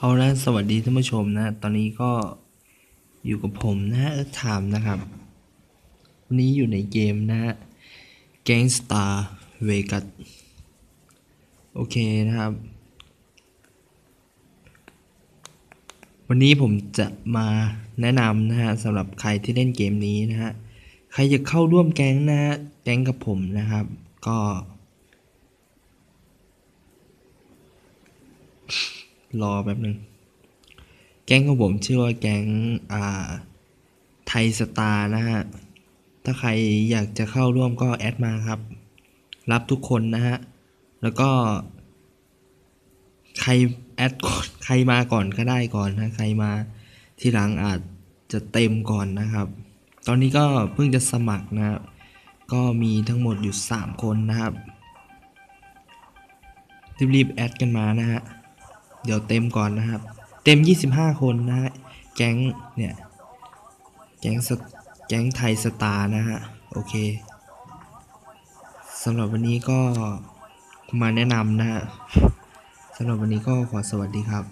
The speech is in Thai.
เอาละสวัสดีท่านผู้ชมนะ ตอนนี้ก็อยู่กับผมนะเอิร์ธไทม์นะครับ วันนี้อยู่ในเกมนะฮะ Gangstar Vegas โอเคนะครับ วันนี้ผมจะมาแนะนำนะฮะสำหรับใครที่เล่นเกมนี้นะฮะ ใครจะเข้าร่วมแก๊งนะฮะ แก๊งกับผมนะครับ ก็ รอแป๊บหนึ่งแก๊งของผมชื่อว่าแก๊งอ่าไทยสตาร์นะฮะ ถ้าใครอยากจะเข้าร่วมก็แอดมาครับ รับทุกคนนะฮะ แล้วก็ ใครแอดก่อนใครมาก่อนก็ได้ก่อนนะ ใครมาทีหลังอาจจะเต็มก่อนนะครับ ตอนนี้ก็เพิ่งจะสมัครนะครับ ก็มีทั้งหมดอยู่ 3 คนนะครับ รีบๆแอดกันมานะฮะ เดี๋ยวเต็มก่อนนะครับ เต็ม 25 คนนะฮะ แก๊งเนี่ย แก๊งแก๊งไทยสตาร์นะฮะ โอเคสำหรับวันนี้ก็มาแนะนำนะฮะสำหรับวันนี้ก็ขอสวัสดีครับ